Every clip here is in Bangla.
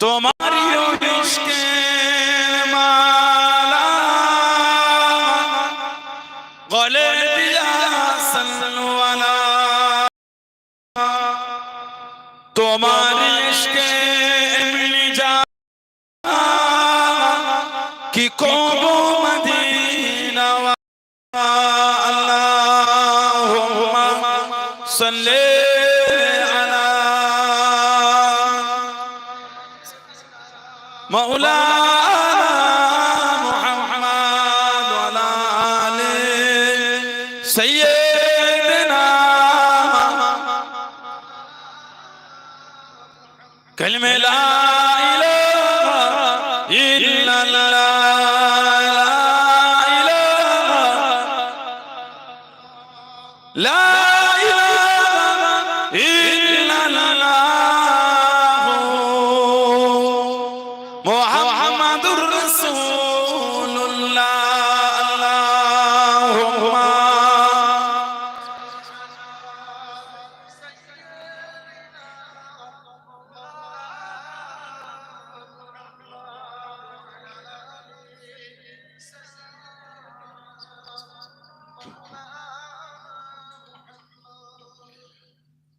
তোমারি মালা গলে তোমারি কি কব মদিনা আল্লাহুম্মা সাল্লি مولانا محمد وعلى آله سيدنا كلمة لا إله إلا الله. لا إله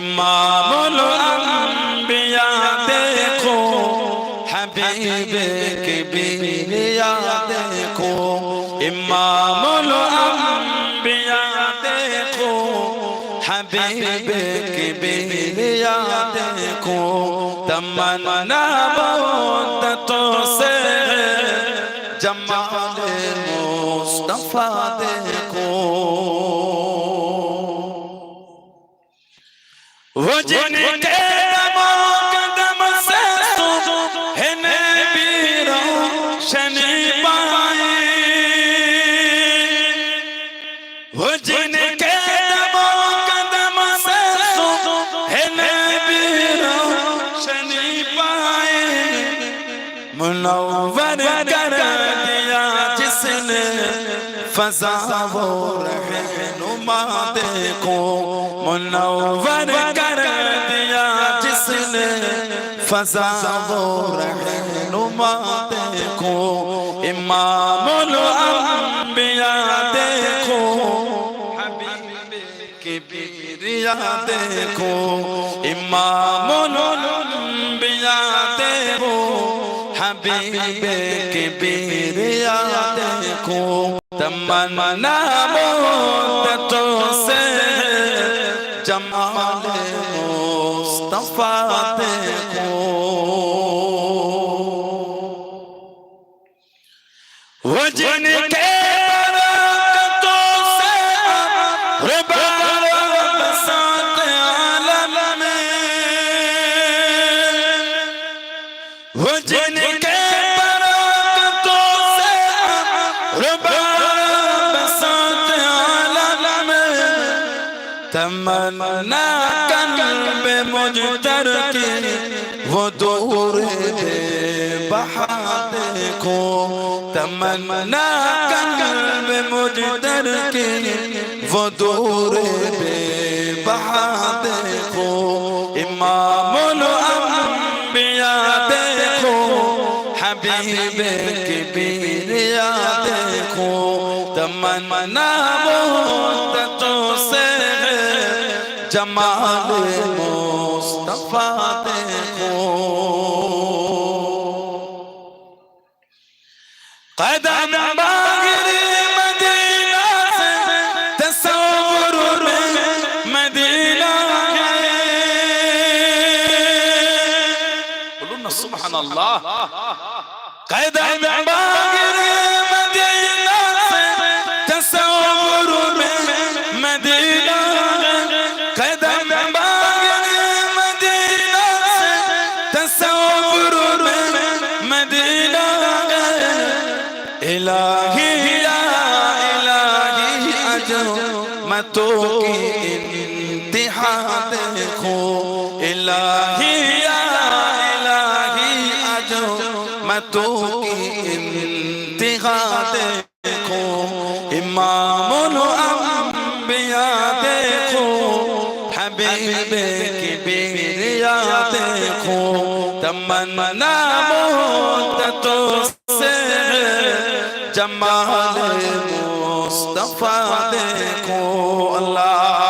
ইমামুল আম্বিয়া দেখো হাবিব কিবরিয়া দেখো ইমামুল আম্বিয়া দেখো হাবিব কিবরিয়া দেখো তমন্না বহুত তো সে জমাল মুস্তাফা वो जिनके नमो कदम से है नबी रोशन पाए वो فضاور ہے نما کو منور کر دیا جس نے فضاور ہے نما کو امام الانبیاء دیکھو حبیب کی بیریا دیکھو امام الانبیاء دیکھو हबीब के बीरिया देखो तमन्ना मुद्दतों से जमाल मुस्तफा देखो वो जिनके تمنا قلب مجتر کی وہ دور ہے بہانے تمنا قلب مجتر کی وہ دور ہے بہانے امام الانبیاء دیکھو حبیب کی بیریا دیکھو۔ تمنا وہ جمال مصطفیٰ دیکھو قدم باغر مدینہ سے تصور میں مدینہ قلنا سبحان اللہ۔ قدم باغر مدینہ इलाही या इलाही अजमतों की इंतहा देखो इलाही या इलाही अजमतों की इंतहा देखो इमामुल अंबिया देखो हबीब की बेरिया देखो तमन्ना मुद्दतों से جمال مصطفیٰ دیکھو اللہم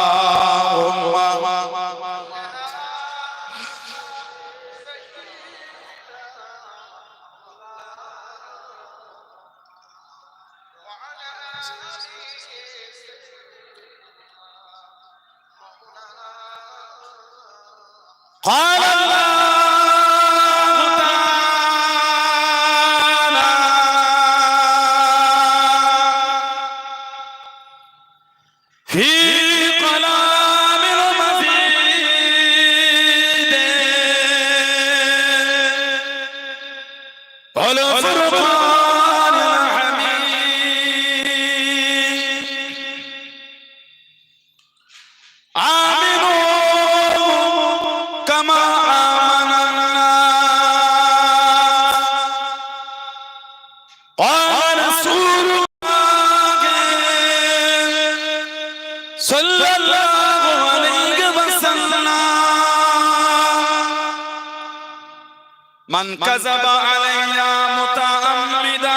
والفرقان الحميد آمنوا كما آمن মান কাযাবা আলাইয়া মুতাআম্মিদা